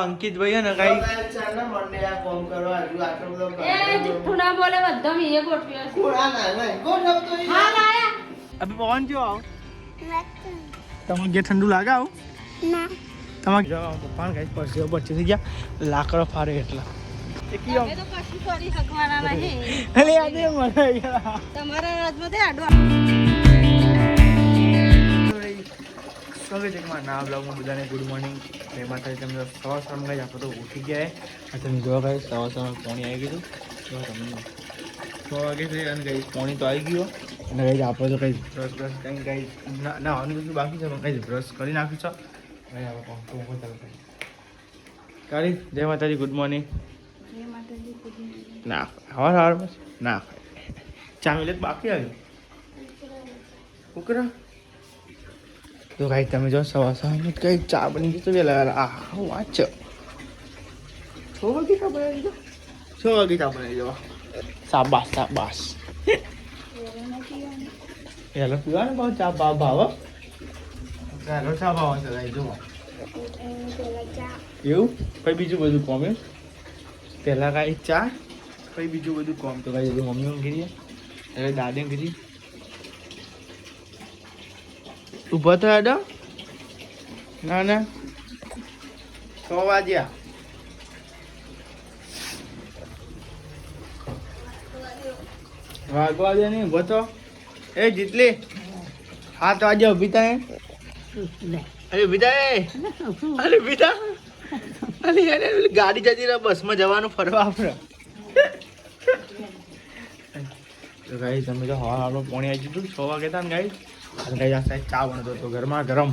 અંકિત ભાઈ ને કઈ મંડે આ કોમ કરવા હજુ આટલો બધો એ જુઠ્ઠું ના બોલે બધા મેં એ ગોઠવ્યો છે. કોણ? ના ના ઈ. હા લાયા. અભી પવન જો આવ. તમને જે ઠંડુ લાગે આવ? તમારે જો પપ્પા કઈ પરસેવો પરસી થઈ ગયા લાકડો ફારે એટલા. એ કી આમ સ્વાગત છે કે મારા નવા બ્લોગમાં બધાને ગુડ મોર્નિંગ. જય માતાજી તમે સવાર સવારમાં ગઈ આપણે તો ઉઠી ગયા આ તમે જોવા ગઈ સવાર સવાર પાણી આવી ગયું તો તમને. છ વાગે છે અને ગઈ પાણી તો આવી ગયું અને ગઈ આપણે તો કંઈ બ્રશ બ્રશ કંઈ કંઈ ના નાવાનું બધું બાકી છે પણ કંઈ બ્રશ કરી નાખ્યું છે. કંઈ આપણે કાળી જય માતાજી ગુડ મોર્નિંગ. ના હવાર હવાર બસ. ના ચા મિલે બાકી આવ્યું. ઉકરા તો કાંઈ તમે જો સવાર સવારમાં કઈ ચા બની ગઈ તો વેલા આ હું વાત છે છ વાગે ચા બનાવી દો છ વાગે ચા બનાવી દો સાબાસ સાબાસ હેલો પીવા ને બહુ ચા ભાવ ભાવ હેલો ચા ભાવ છે ભાઈ જુઓ એવું કઈ બીજું બધું કોમ એમ પહેલાં કાંઈ ચા કઈ બીજું બધું કોમ તો કાંઈ બધું મમ્મી કીધી એટલે દાદી કીધી ઊભો થયા હતા ના ના છ વાગ્યા. વાગવા દે નહીં ઊભો તો એ જીતલી. સાત વાગ્યા ઊભી થાય અરે બીતા એ અરે થા અરે પેલી ગાડી જતી રહે બસમાં જવાનું ફરવા આપણે. તો ગાઈ તમે તો હવા આપણું પોણી આવી જતું છ વાગે હતા ને ગાઈ ચા બનતો હતો ઘરમાં ગરમ.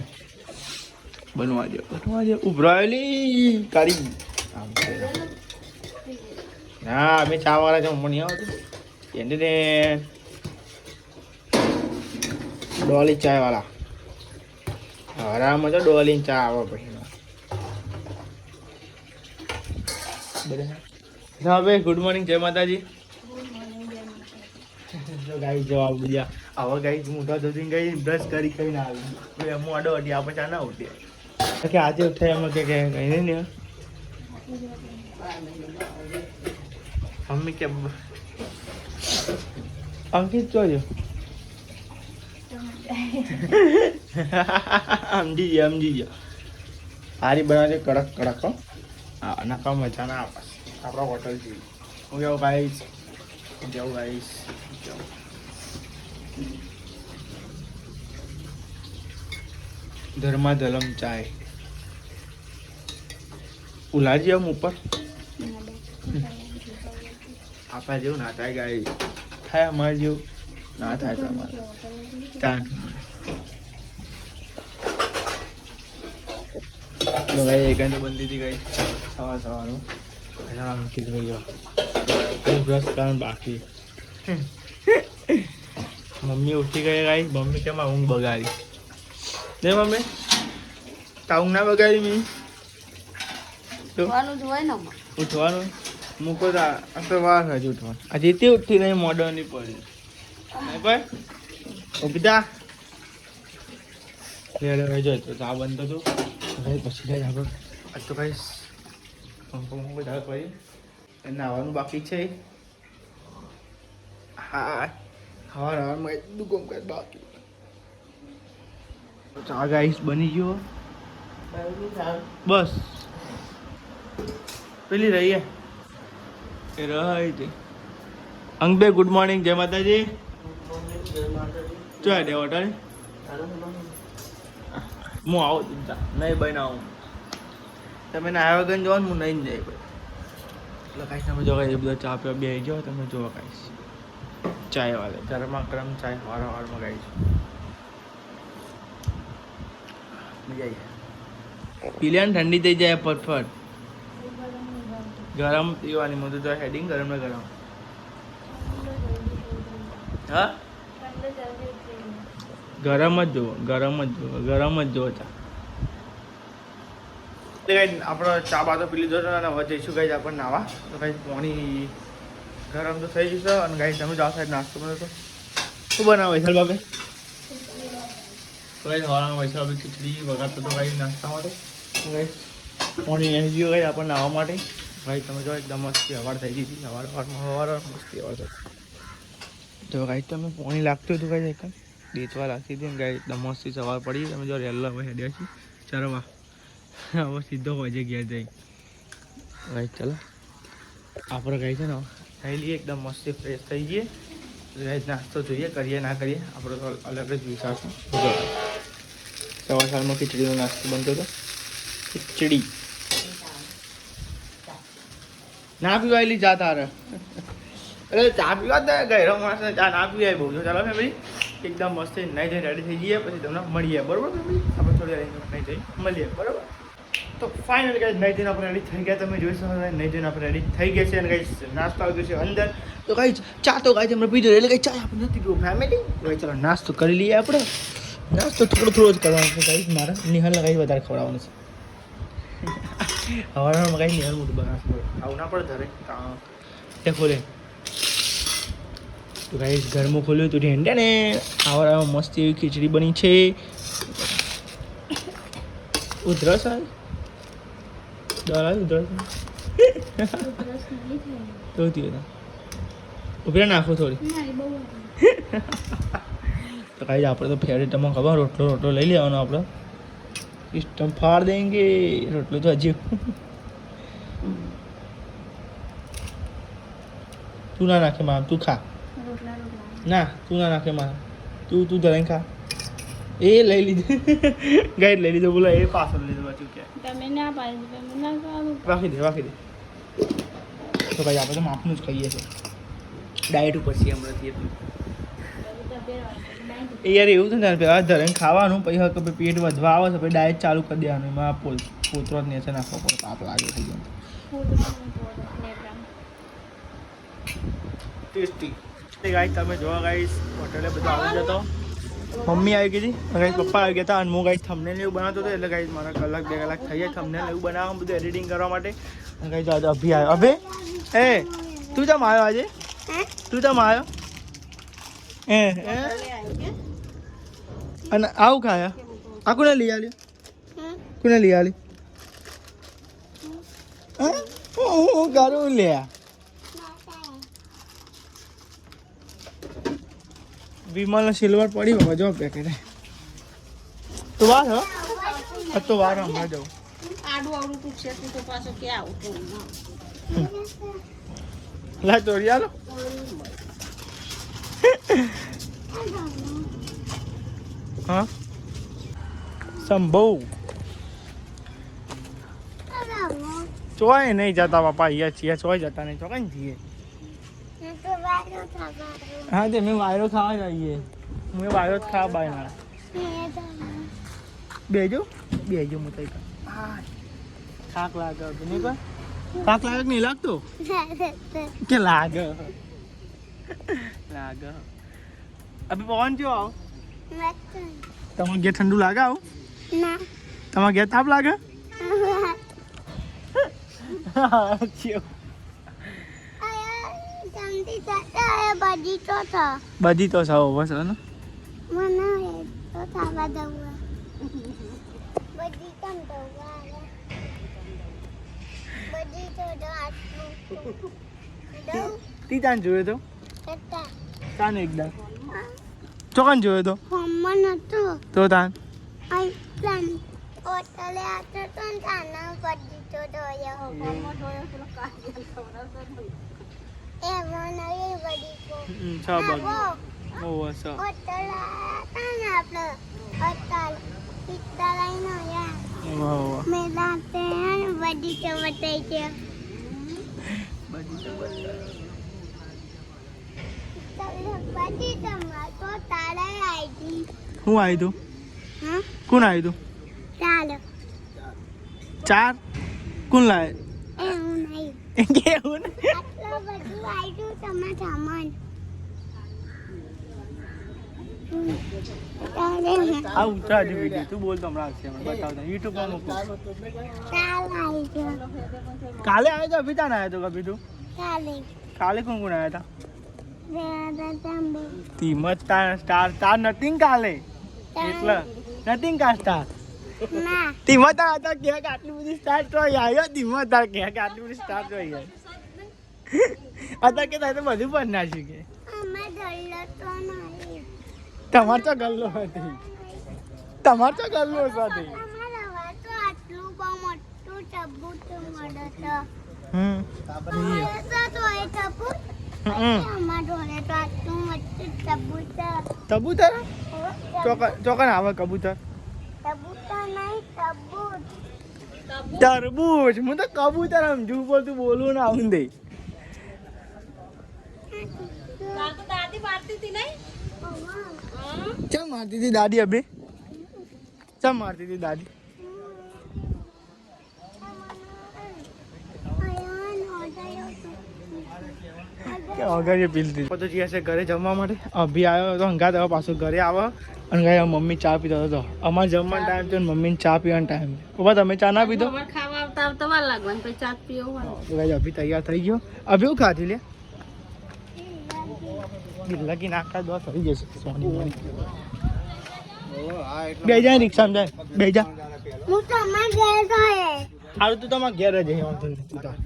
બનવા દે બનવા દે ઉભરાયેલી કારી ના અમે ચા વાળા છે મને નહીં એને ને ડોલી ચા વાળા. હરામાં તો ડોલી ચા આવે પછી હવે ગુડ મોર્નિંગ જય માતાજી. જવાબ બીજા આવા હું મોટા ધોતી ગઈ બ્રશ કરી કરીને આવી. અમુક હતી અડી આપણે ના ઉઠીએ કે આજે ઉઠાય એમાં કે કઈ નહીં ને મમ્મી કે અંકિત જોજો. સમજી ગયા સમજી ગયા. હારી બનાવજે કડક કડક હો. નકા મજા ના આપે આપણા હોટલ જેવી. હું જાઉં ગાઈશ જાઉં ગાઈશ જવું ધર્મા ધલમ ચાય. ઉલાજી આમ ઉપર? આપણા જેવું ના થાય ગાય. થાય અમારે જેવું? ના થાય તમારે તો ગાઈ એકાંત બનતી હતી ગાઈ સવાર સવારનું. એના ભાઈ બ્રશ કારણ બાકી? મમ્મી ઉઠી ગઈ ગાઈ મમ્મી કેમ ઊંઘ બગાડી? ને મમ્મી. તા ઊંઘ ના બગાડી મી. તો જોવાનું હોય ને ઉઠવાનું. મૂકો તા. આ આ વાર હજી ઉઠવાનું. આ જીતી ઉઠી નહીં પડી. નહીં ભાઈ? ઊભી થા. લેડે ભાઈ જો તો આ બંધ તો પછી જાય આપણે આજ તો ભાઈ પંખો જાય પડી નાવાનું બાકી છે. હા. હવાર હવારમાં એટલું કામ કાજ બાકી ચા ગાઈસ બની ગયો. બસ. પેલી રહી એ રહી હતી. અંકબે ગુડ મોર્નિંગ જય માતાજી. ચો દે હોટલ? હું આવું ચિંતા નહીં બને આવું તમે ના આવ્યા ગઈ ને હું નહીં જાય ભાઈ એટલે કાંઈ તમે જો કાંઈ એ બધા ચા પીવા બે જાઓ, તમે જોવા કાંઈ ચાય વાળે. ગરમા ગરમ ચાય વાર મગાવી છે. મજા આવી ઠંડી થઈ જાય ફટફટ. ગરમ પીવાની મધુ તો હેડિંગ ગરમ ને ગરમ. હા? ગરમ જ જુઓ ગરમ જ જુઓ ગરમ જ જુઓ ચા. આપણો ચા બા તો પી લીધો અને હવે જઈશું ગાઈ આપણે નાવા. તો કઈ પાણી ગરમ તો થઈ જશે અને ગાઈ તમે જાઓ સાહેબ નાસ્તો કરો તો. શું બનાવો વૈશાલ બાબે તો ગાઈ સવારમાં વૈશાલ બાબે ખીચડી વગાડતો તો ગાઈ નાસ્તા માટે. ગાઈ પાણી આવી ગયું ગઈ આપણને આવવા માટે. ભાઈ તમે જો એકદમ મસ્તી હવાર થઈ ગઈ હતી. હવાર હવારમાં હવાર મસ્તી હવાર થઈ તો ગાઈ તમે પાણી લાગતું હતું ગાઈ એક દેતવા લાગતી હતી ગાઈ એકદમ મસ્તી સવાર પડી તમે જો રેલ હવે હેડ્યા છીએ. ચરવા હવે સીધો હોય છે ઘેર જઈ. ગાઈ ચલો. આપણે ગાઈ છે ને ખાઈ લઈએ એકદમ મસ્તી ફ્રેશ થઈ ગઈએ ગાઈ નાસ્તો જોઈએ, કરીએ, ના કરીએ, આપણો તો અલગ જ વિચાર છે. જો, સવાર સવારમાં ખીચડીનો નાસ્તો બનતો હતો. ખીચડી. ના પીવાયેલી ચા તારે. અરે, ચા પીવા તો ગયરો માણસ ચા ના પીવાય, બહુ જો ચાલો ફેમિલી એકદમ મસ્ત નહીં જઈ રેડી થઈ જઈએ, પછી તમને મળીએ. બરોબર ફેમિલી આપણે થોડી નહીં જઈ, મળીએ. બરોબર? તો ફાઇનલ ગાઈઝ નહીં જઈને આપણે રેડી થઈ ગયા. તમે જોઈ શકો નહીં જઈને આપણે રેડી થઈ ગયા છે અને ગાઈઝ નાસ્તો આવી ગયો છે અંદર. તો ગાઈઝ ચા તો ગાઈઝ આપણે પીધો એટલે ગાઈઝ ચા આપણે નથી પીવું. ફેમિલી હવે ચાલો નાસ્તો કરી લઈએ આપણે. નાસ્તો થોડો થોડો જ કરવાનો છે ગાઈઝ મારે. નિહાલ ગાઈઝ વધારે ખવડાવવાનો છે. હવારમાં ગાઈઝ નિહાલ મોટું બનાવશે આવું ના પડે ધરે તે ખોલે. તો ગાઈઝ ઘરમાં ખોલ્યું તો ઢેંડે ને. આવા મસ્ત એવી ખીચડી બની છે. ઉધરસ આવી. દવા આવી ઉધરસ તો હતી ઊભી નાખો થોડી તો કાંઈ આપણે તો ફેવરેટ તમને ખબર રોટલો રોટલો લઈ લેવાનો આપણે સિસ્ટમ ફાડ દેંગે રોટલો તો હજી તું ના નાખે મામ તું ખા ના તું ના નાખે મામ તું તું ધરાઈ ખા એ લઈ લીધું. ગાઈડ લઈ લીધો. બોલો એ પાછળ લીધો પાછું કે. તમે ના પાડી તમે ના ખાવાનું વાખી દે રાખી દે. તો ભાઈ આપણે તો માપનું જ ખાઈએ છીએ. ડાયટ ઉપર છીએ હમણાંથી એટલું. એ યાર એવું છે ને પેલા ધરેને ખાવાનું પછી હવે ભાઈ પેટ વધવા આવે છે પછી ડાયટ ચાલુ કરી દેવાનું. એમાં પોલ પોતરો જ નેચર નાખવો પડે તાપ લાગે થઈ જાય ટેસ્ટી ગાઈસ તમે જોવા ગાઈસ હોટેલે બધા આવી જતો મમ્મી આવી ગઈ હતી ગાઈસ પપ્પા આવી ગયા હતા અને હું ગાઈસ થમને એવું બનાવતો હતો એટલે ગાઈસ મારા કલાક, બે કલાક થઈ જાય થમને એવું બનાવવા બધું એડિટિંગ કરવા માટે. ગાઈસ આજે અભી આવ્યો અભે, એ, તું તમ આવ્યો આજે? તું તમ આવ્યો એ. અને આવું ખાયા? આ કોને લઈ આવ્યો કોને લઈ આવી હું? કરું વિમલ સિલ્વર પડી બાબા જો પેકેટ તો વાર હો. તો વાર હમણાં જાઉં આડું આવડું તું તો પાછો કે આવું લા ચોરી હા? સંભવ. ચોય નહીં જતા બાપા અહીંયા છીએ ચોય જતા નહીં ચોકઈ જઈએ. હા તે મેં વાયરો ખાવા જઈએ. મેં વાયરો જ ખાવા બાય મારા. બેજો બેજો હું તઈ થાક લાગે નહીં કોઈ થાક લાગે નહીં લાગતો? કે લાગે? લાગે. અભી પવન જો આવ. તમારે ઘેર ઠંડુ લાગે આવ? તમારે ઘેર તાપ લાગે? બધી તો સાવ બસ ને? તી તાન જોયો તો તાન એકદમ ચોકન બધી તો તો તાન હોટલે આતો તો તાના પડી તો? દોયો એ મને એ બડી કો છ બગ ઓ સ હોટલ તાના? હોટલ પિત્તા લઈને યા વાહ વાહ મેલા તે તો બતાઈ છે બધી તો બસ તો તો તારા આઈડી. હું આવી તું કોણ આવી તું ચાર? કોણ લાવે કેવું બધું આવ્યું તમે સામાન આ ઉતરા જ વીડિયો તું બોલ તમને આવશે મૂકું આવી ગયો કાલે આવ્યો તો અભિતા ના આવ્યો તો કભી તું કાલે કોણ કોણ આવ્યા હતા? તીમત તાર સ્ટાર સ્ટાર નથિંગ કાલે. એટલે નથિંગ કા સ્ટાર તાર હતા કે આટલી બધી સ્ટાર્ટ થઈ આવ્યો ધીમા તાર કે આટલી બધી સ્ટાર્ટ થઈ ગઈ અત્યારે કે તારે તો બધું પણ ના શીખે તમાર તો ગલ્લો હતી તમાર તો ગલ્લો હતી કબૂતર ચોકન આવે કબૂતર તરબૂચ હું તો કબૂતર સમજુ બોલતું બોલવું ના આવું દઈ દાદી મારતી હતી નહીં? ચમ મારતી હતી દાદી અભી? ચમ મારતી હતી દાદી? કે પીલતી તો. જે હશે ઘરે જમવા માટે. અભી આવ્યો હતો હંગાત હવે પાછો ઘરે આવે. અને ગાય મમ્મી ચા પીતો હતો. અમારે જમવાનો ટાઈમ થયો મમ્મીને ચા પીવાનો ટાઈમ પપ્પા તમે ચા ના પીધો? ખાવા આવતા આવતા વાર લાગવાનું પછી ચાત પીવું અભી તૈયાર થઈ ગયો. અભી હું ખાધી લે? લગી નાખતા દોસ થઈ જશે સોની મોની. બે જાય રિક્ષામાં જાય બે જા હું તમારા ઘેર સારું તું તમારા ઘેર જ વાંધો નહીં તું તાર.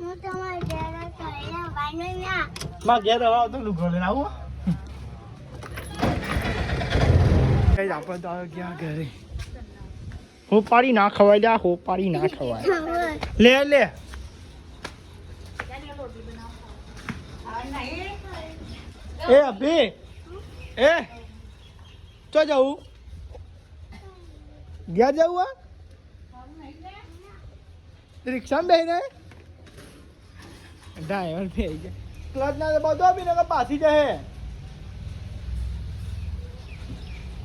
હું તમારા ઘેર હવે આવતો લુગડો લઈને આવું. કઈ આપણે તો આવ્યો ક્યાં ઘરે? હું પાડી ના ખવાય જા હું પાડી ના ખવાય. લે લે. એ અભી એ ચો જવું ઘેર જવું આ રિક્ષામાં બેહીને ડ્રાઈવર બેહી જાય ક્લચ ના દબાવતો આપી ને પાછી જાય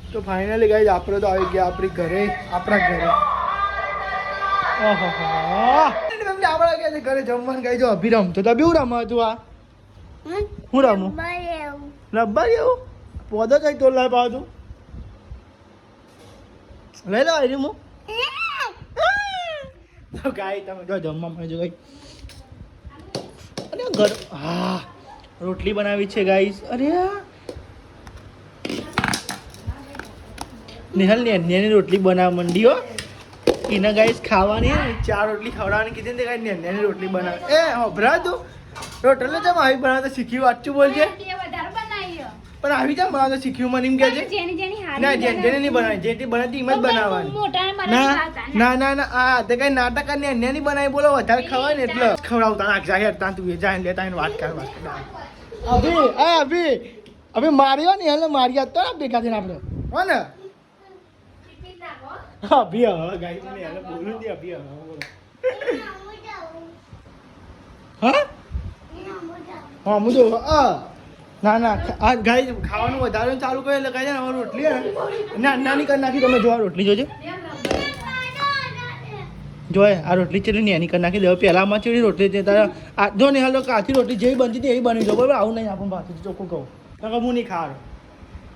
તો ફાઇનલી ગાઈઝ આપણે તો આવી ગયા આપણી ઘરે આપણા ઘરે ઓહો તમને આપણા ગયા છે ઘરે જમવાનું ગાઈ જો અભી રમતો તો બી હું રમવા તું આ હું રમું? રબ્બર એવું? પોદો કઈ તો લાવ પાવ તું લઈ લો આવી તો ગાય તમે જમવા મળે જો અરે હા, રોટલી બનાવી છે ગાઈસ. અરે આ. ને અન્યની રોટલી બનાવ મંડી હો. એના ગાઈસ ખાવાની ચાર રોટલી ખવડાવવાની કીધી ને ગાઈ ને અન્યની રોટલી બનાવ એ હભરા તું. રોટલી જેમ આવી બનાવતા શીખ્યું વાંચું બોલજે પણ આવી જેમ બનાવતા શીખ્યું મને એમ કે છે? ના જેને જેને નહીં બનાવી. જેથી બનાવતી એમ જ બનાવવાની. ના ના. ના ના આ તે કઈ નાટક અને અન્ય નહીં બનાવી બોલો વધારે ખવાય ને એટલે. ખવડાવતા નાખ જાહેર તાં તું જાય લેતા એને વાત કર વાત કર અભી આ અભી. અભી માર્યો ને એટલે માર્યા તો ને ભેગા થઈને આપણે હો ને. અભી હવે ગાઈ બોલું દે અભી હવે હા? હા તો આ, ના ના આ ગાઈ ખાવાનું વધારે ચાલુ કરે એટલે ગાઈ અમારું રોટલી ના, નાની કરી નાખી તમે જો આ રોટલી જોજો. જોય, આ રોટલી ચેલી ને એની કરી નાખી દેવા પહેલાંમાં ચીડી રોટલી છે તારા, આ, જો ને, હાલો, કાચી રોટલી જેવી બનતી હતી, એવી બની જો. બરાબર, આવું નહીં, આપણને પાછું ચોખ્ખું કહું. તો હું નહીં ખાવાનું.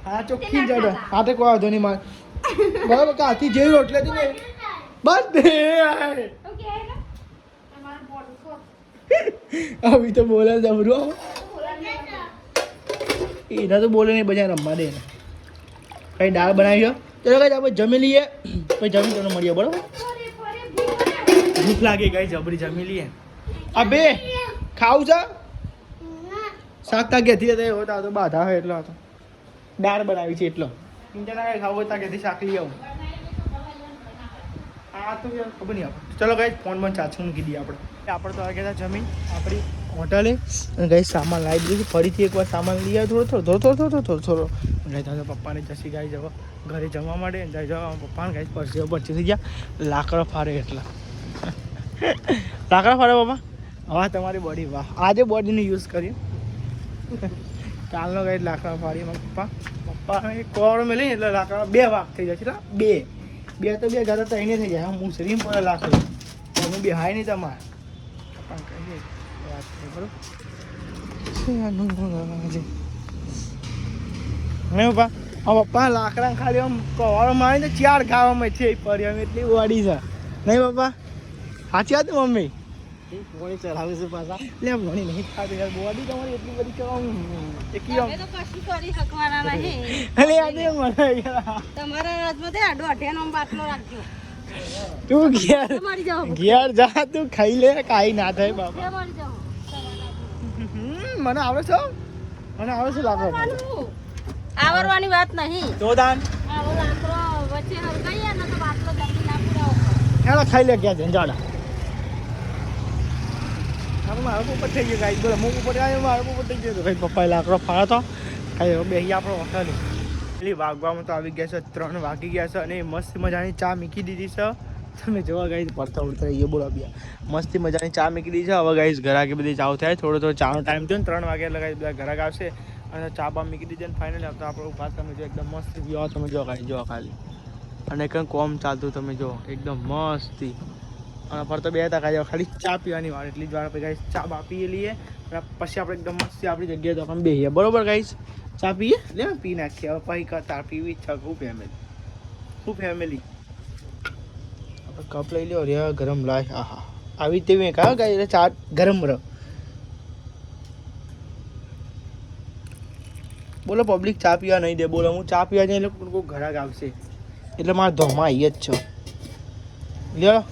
હા, ચોખ્ખી જડે. તો કોઈ વાંધો નહીં, મારે. બરાબર, કાચી જેવી રોટલી હતી ને. બસ દે આવી તો બોલે જબરું એના તો બોલે નહીં, બધા રમવા દે એને. કઈ દાળ બનાવી છે? ચલો કઈ આપણે જમી લઈએ. પછી જમી તમને મળીએ, બરાબર? ભૂખ લાગે ગઈ જબરી જમી લઈએ. આ બે, ખાવું છે? શાક તા ઘેથી હતા એવો તો બાધા હોય એટલો હતો દાળ બનાવી છે એટલો. ઇન્ટરના કઈ ખાવું હોય ત્યાં ઘેથી શાક લઈ આવું. આ તો યાર ખબર નહીં આપણે. ચલો ગઈ ફોન પણ ચાચું મૂકી દઈએ આપણે. આપણે તો આગળ જમીન આપણી હોટલે. અને ગઈ સામાન લાવી દીધું ફરીથી એકવાર સામાન લઈ આવ્યો થોડો થોડો થોડો થોડો થોડો થોડો થોડો. ગઈ તો પપ્પાને જસી ગાઈ જવા ઘરે જમવા માટે જઈ જવા પપ્પાને ગાઈ પરસી પરસી થઈ ગયા. લાકડા ફારે એટલા. લાકડા ફારે પપ્પા હવે તમારી બોડી વાહ. આજે બોડીનો યુઝ કરી કાલનો ગઈ લાકડા ફારી એમાં પપ્પા. પપ્પા કોળ મેલી એટલે લાકડા બે વાગ થઈ જાય એટલે બે. બે તો બે ઘરે એને થઈ જાય. હું શ્રીમ પર લાખ. હું બે હાય નહીં તમારે. હે પપ્પા આ પપ્પા લાકડા ખાલી આમ કવાળો મારીને ચાર ખાવામાં છે પડી એટલી વાડી છે. નહીં પપ્પા? સાચી વાત મમ્મી? પોણી ચલાવે છે પાછા. લે પોણી નહીં ખાતી યાર બોડી તમારી એટલી બધી કેમ એકલી આમ. તમે તો કશું કરી શકવાના નહીં. અરે આજે મને યાર. તમારા રાજમાં તે આડો અઢિયાનો બાટલો રાખજો. તું ઘેર ઘેર જા તું ખાઈ લે કાઈ ના થાય બાપા. મને આવે છે મને આવે છે લાગો આવરવાની વાત નહીં. તો દાન. આવો લાકરો વચ્ચે હરગાઈએ ને તો બાટલો જલ્દી ના પૂરાવો હેડો ખાઈ લે ગયા છે જાડા. હવે મારો પોપટ થઈ ગયો ગાઈ બોલે હું પોપટ આવ્યો મારો પોપટ થઈ ગયો ભાઈ પપ્પાએ લાકડો ફાળો તો. બેસી આપણો હોટલ. પેલી વાગવામાં તો આવી ગયા છે, ત્રણ વાગી ગયા છે અને મસ્ત મજાની ચા મીકી દીધી છે. તમે જોવા ગાઈ પડતા ઉડતા રહીએ બોલો બી મસ્તી મજાની ચા મીકી દીધી છે. હવે ગાઈસ ઘરાકી બધી ચાવ થાય. થોડો થોડો ચાનો ટાઈમ થયો ને ત્રણ વાગે એટલે ગાઈસ બધા ઘરાક આવશે અને ચા બા મીકી દીધી અને ફાઇનલી આવતા આપણો ઉપાસ તમે જો એકદમ મસ્ત વ્યૂ તમે જો ગાઈ જો ખાલી. અને કંઈ કોમ ચાલતું તમે જો. એકદમ મસ્તી. અને પર બે હતા જાવ ખાલી ચા પીવાની વાર એટલી જ વાર પછી ગાઈશ ચા બા પીએ લઈએ પછી આપણે એકદમ મસ્તી આપણી જગ્યાએ તો આપણે બેસીએ બરોબર ગાઈશ ચા પીએ? લે પી નાખીએ. હવે પછી કરતા પીવી ઈચ્છા ખૂબ ફેમિલી ખૂબ ફેમિલી આપણે કપ લઈ લ્યો. રે ગરમ લાય. આહા. આવી તેવી કહો ગાઈ ચા ગરમ રહ. બોલો પબ્લિક ચા પીવા નહીં દે. બોલો, હું ચા પીવા જઈને એટલે કોઈ ઘરાક આવશે. એટલે મારા ધોમાં આવી જ છો. લ્યો.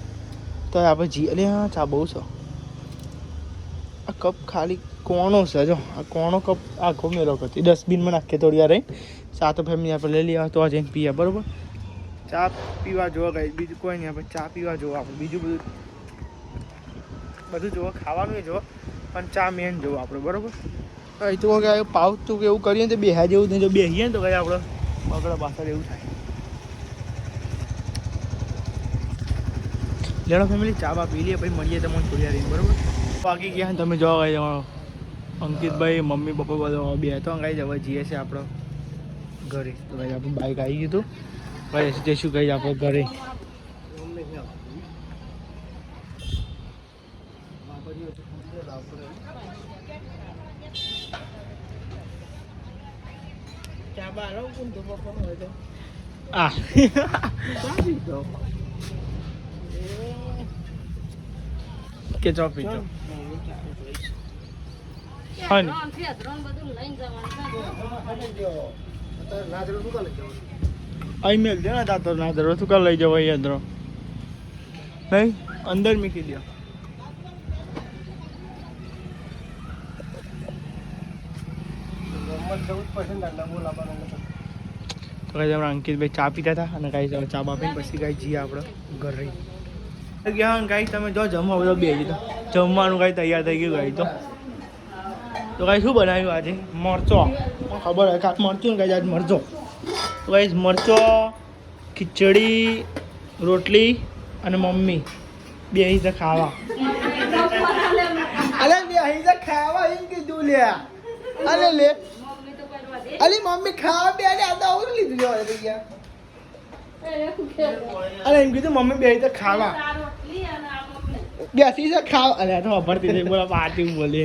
તો આપણે જી અલે હા, ચા બહુ છે. આ કપ ખાલી કોણો છે, જો. આ કોણો કપ આખો મેલો કરતી. ડસ્ટબિનમાં નાખીએ થોડી વાર રહી ચા તો ફેમિલી આપણે લઈ લઈએ તો આ જઈને પીએ બરાબર? ચા પીવા જોવા ગઈ. બીજું કોઈ નહીં આપણે ચા પીવા જોવા આપણે. બીજું બધું બધું જોવા ખાવાનું જોવા. પણ ચા મેન જોવા આપણે, બરાબર? અહીં તો પાવ તું કે એવું કરીએ ને તો બેહા જેવું નહીં. જો બેહીએ ને તો કઈ આપણે બગડા પાછળ એવું થાય. લેણો ફેમિલી ચા બા પી લઈએ પછી મળીએ તમને રહીને, બરોબર? બાકી ગયા તમે જવા ગઈ અંકિતભાઈ મમ્મી પપ્પા બધા બે તો ગાઈ હવે જઈએ છીએ આપણો ઘરે. તો ભાઈ આપણું બાઈક આવી ગયું હતું. ભાઈ જઈશું ગઈ આપણે ઘરે. આ. કે ચો પીતો હા ને. ત્રણથી ત્રણ બધું લઈને અહીં મેલ દે ને દાતર ના દરો તું કાલ લઈ જવાય યાદ રહો નહીં અંદર મૂકી દો. તો કઈ આપણે અંકિતભાઈ ચા પીતા હતા અને કઈ ચા બા પીને પછી કઈ જઈએ આપણે ઘર. રહી ગયા ગાઈ તમે જો જમવા બધો બે તો જમવાનું કાંઈ તૈયાર થઈ ગયું ગાઈ તો તો કાંઈ શું બનાવ્યું આજે? મરચો. ખબર હોય કાંક મરચું ને કાંઈ આજ મરચો. તો કાંઈ મરચો ખીચડી રોટલી અને મમ્મી. બે અહીં ખાવા. અરે બે અહીં ખાવા એમ કીધું લે. અરે લે. અલી મમ્મી ખાવા બે આ તો આવું લીધું લેવા અલે, એમ કીધું મમ્મી બે અહીં ખાવા. બેસી છે, ખાવા. અરે તો વાપરતી નહીં, બોલા, પાર્ટી બોલે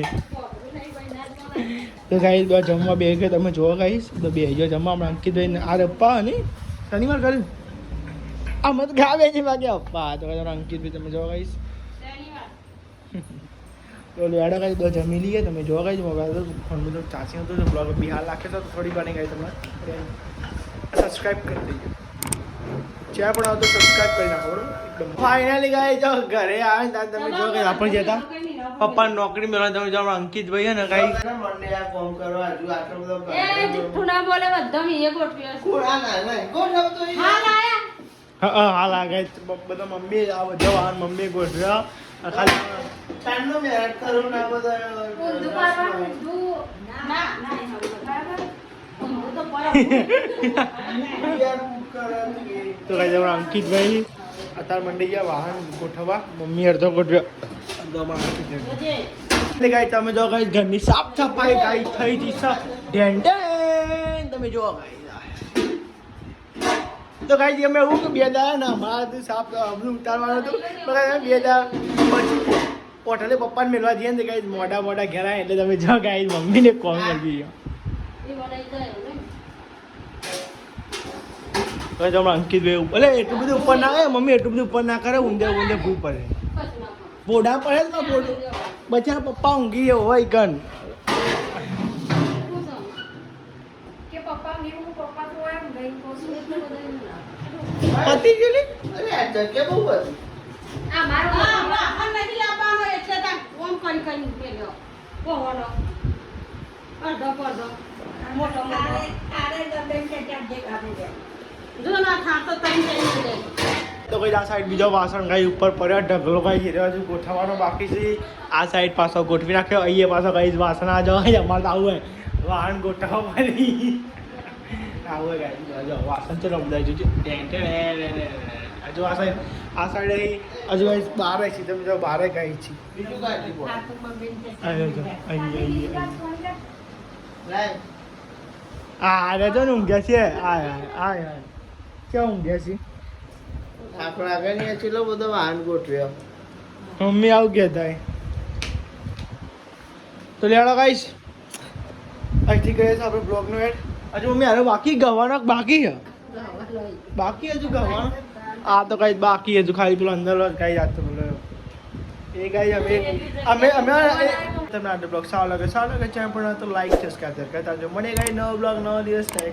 તો ગાઈસ, બે જમવા બે ગયો, તમે જોવા ગાઈસ, તો બે જો જમવા, હમણાં ને આ રપ્પા ને શનિવાર કર્યું આ મત ખા બે છે વાગે, અપ્પા, તો અંકિત અંકિતભાઈ, તમે જોવા ગાઈસ. તો લેડા કઈ દો જમી લઈએ, તમે જોવા ગઈ મોબાઈલ તો ફોન બધો ચાસી હતો તો બ્લોગ બિહાર લાગે તો થોડી બની ગઈ તમે સબસ્ક્રાઇબ કરી દેજો. જ્યાં પણ આવતો સબસ્ક્રાઇબ કરી નાખો બરોબર? ફાઇનલી ગાય જો ઘરે આવે ને તમે જો કે આપણે જતા પપ્પા નોકરી મેળવા તમે જો અંકિત ભાઈ હે ને કઈ મને આ ફોન કરવા હજુ આટલો બધો એ જુઠ્ઠું ના બોલે બધા મી એ ગોઠવ્યો છે. કોણ? ના ના ગોઠવ તો હા લાયા હા હા લાગે આ ગઈ બધા મમ્મી આ જવાન મમ્મી ગોઠવ્યા. ખાલી તારનો મેરેટ કરો ના બધા ઊંધું પાડવાનું. ના, ના, તો કઈ જવાનું અંકિતભાઈ. અત્યારે મંડી ગયા વાહન ગોઠવવા. મમ્મી અડધો ગોઠવ્યો. એટલે ગાઈ તમે જો ગાઈ ઘરની સાફ સફાઈ ગાઈ થઈ ઢેન ઢેન તમે જો ગાઈ તો ગાઈ અમે એવું કે બે દાડા ના મારા તો સાફ બધું ઉતારવાનું હતું. પણ બે દાડા પછી પોટલે પપ્પાને મેળવા જઈએ ને ગાઈ મોટા મોટા ઘેરાય. એટલે તમે જો ગાઈ મમ્મીને કોલ કરી દીધો ને. અંકિત ભાઈ એટલે એટલું બધું ઉપર ના આવે મમ્મી, એટલું બધું ઉપર ના કરે, ઊંધે ઊંધે ભૂ પડે. બોડા પડે બચારા પપ્પા ઊંઘી ગયો હોય ગન. મોટો મોટો. જો ના થા તો તઈ. તો કઈ આ સાઈડ બીજો વાસણ કઈ ઉપર પડ્યો ઢગલો કઈ હીરો હજુ ગોઠવવાનો બાકી છે. આ સાઈડ પાછો ગોઠવી નાખ્યો અહીંયા પાછો કઈ વાસણ આ જવાય અમારે તો આવું હોય. વાહન ગોઠવવા પડી. આવું ગાય જો વાસણ ચલો બધા જોજો હજુ આ સાઈડ આ સાઈડ હજુ બહાર છે તમે જો બારે ગઈ છે. બીજું કાઢી બોલ આ તો બબેન કે અહીં જો ને ઊંઘ્યા છે આ આ આ ક્યાં ઊંઘ્યા છે? આપણે આગળની ચેલો બધો વાહન ગોઠવ્યો. મમ્મી આવું કે થાય. તો લેડો ગાઈશ અહીંથી ગયે છે આપણે બ્લોગનું એડ હજુ મમ્મી અરે બાકી ગવાનો બાકી છે? બાકી હજુ ગવાનો? આ તો કઈ બાકી હજુ ખાલી પેલો અંદર કઈ જાત બોલો એ કઈ અમે અમે અમે તમને સારો લાગે સારો લાગે ચેનલ પર તો લાઈક સબસ્ક્રાઈબ કરતા જો મને કઈ નવો બ્લોગ, નવો દિવસ. થાય